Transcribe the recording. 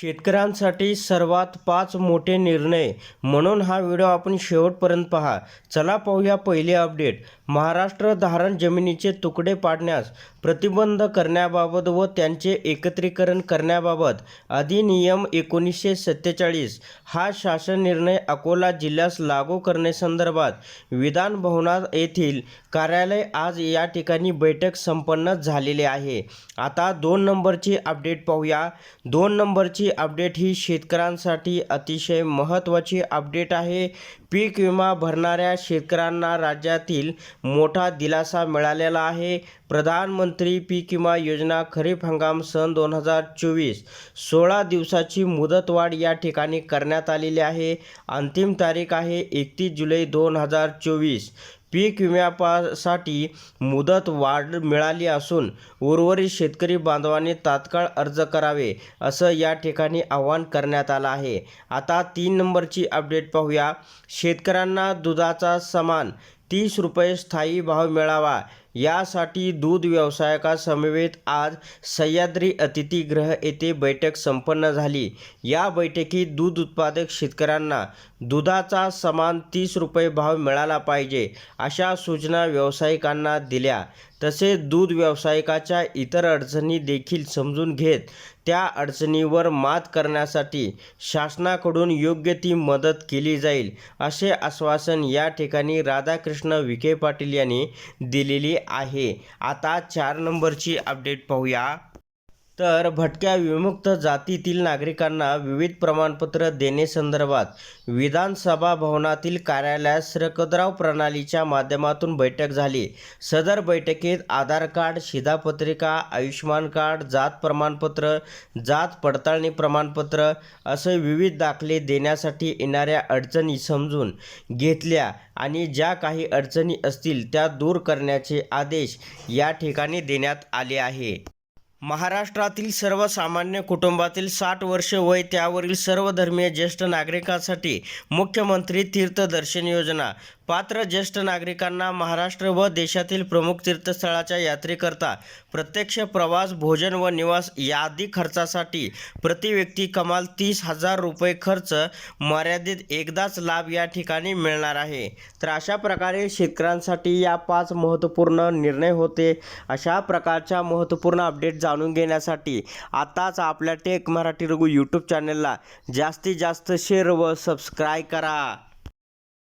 शेतकऱ्यांसाठी सर्वात पाच मोठे निर्णय म्हणून हा व्हिडिओ आपण शेवटपर्यंत पहा. चला पाहूया पहिले अपडेट. महाराष्ट्र धारण जमिनीचे तुकडे पाडण्यास प्रतिबंध करण्याबाबत व त्यांचे एकत्रीकरण करण्याबाबत अधिनियम एकोणीसशे सत्तेचाळीस हा शासन निर्णय अकोला जिल्ह्यास लागू करण्यासंदर्भात विधान भवनात येथील कार्यालय आज या ठिकाणी बैठक संपन्न झालेली आहे. आता दोन नंबरची अपडेट पाहूया. दोन नंबरची अपडेट ही शेतकऱ्यांसाठी अतिशय महत्त्वाची अपडेट आहे. पीक विमा भरणाऱ्या शेतकऱ्यांना राज्यातील मोठा दिलासा मिळालेला आहे. प्रधानमंत्री पीक विमा योजना खरीप हंगाम सन दोन हजार चोवीस. सोळा दिवसाची मुदतवाढ या ठिकाणी करण्यात आलेली आहे. अंतिम तारीख आहे एकतीस जुलै दोन हजार चोवीस. पीक विम्यापासाठी मुदत वाढ मिळाली असून उर्वरित शेतकरी बांधवांनी तात्काळ अर्ज करावे असं या ठिकाणी आवाहन करण्यात आलं आहे. आता तीन नंबरची अपडेट पाहूया. शेतकऱ्यांना दुधाचा समान तीस रुपये स्थायी भाव मिळावा यासाठी दूध व्यावसायिकासमवेत आज सह्याद्री अतिथीगृह येथे बैठक संपन्न झाली. या बैठकीत दूध उत्पादक शेतकऱ्यांना दुधाचा समान तीस रुपये भाव मिळाला पाहिजे अशा सूचना व्यावसायिकांना दिल्या. तसेच दूध व्यावसायिकाच्या इतर अडचणी देखील समजून घेत त्या अडचणीवर मात करण्यासाठी शासनाकडून योग्य ती मदत केली जाईल असे आश्वासन या ठिकाणी राधाकृष्ण विखे पाटील यांनी दिलेली आहे. आता चार नंबरची अपडेट पाहूया. तर भटक्या विमुक्त जातीतील नागरिकांना विविध प्रमाणपत्र देण्यासंदर्भात विधानसभा भवनातील कार्यालयात श्रकदराव प्रणालीच्या माध्यमातून बैठक झाली. सदर बैठकीत आधार कार्ड शिधापत्रिका आयुष्यमान कार्ड जात प्रमाणपत्र जात पडताळणी प्रमाणपत्र असे विविध दाखले देण्यासाठी येणाऱ्या अडचणी समजून घेतल्या आणि ज्या काही अडचणी असतील त्या दूर करण्याचे आदेश या ठिकाणी देण्यात आले आहे. महाराष्ट्रातील सर्वसामान्य कुटुंबातील साठ वर्ष वय त्यावरील सर्व धर्मीय ज्येष्ठ नागरिकांसाठी मुख्यमंत्री तीर्थदर्शन योजना पात्र ज्येष्ठ नागरिकांना महाराष्ट्र व देशातील प्रमुख तीर्थस्थळाच्या यात्रेकरता प्रत्यक्ष प्रवास भोजन व निवास यादी खर्चासाठी प्रति व्यक्ती कमाल तीस हजार रुपये खर्च मर्यादित एकदाच लाभ या ठिकाणी मिळणार आहे. तर अशा प्रकारे शेतकऱ्यांसाठी या पाच महत्त्वपूर्ण निर्णय होते. अशा प्रकारच्या महत्त्वपूर्ण अपडेट जाणून घेण्यासाठी आताच आपल्या टेक मराठी रघु यूट्यूब चॅनलला जास्तीत जास्त शेअर व सबस्क्राईब करा.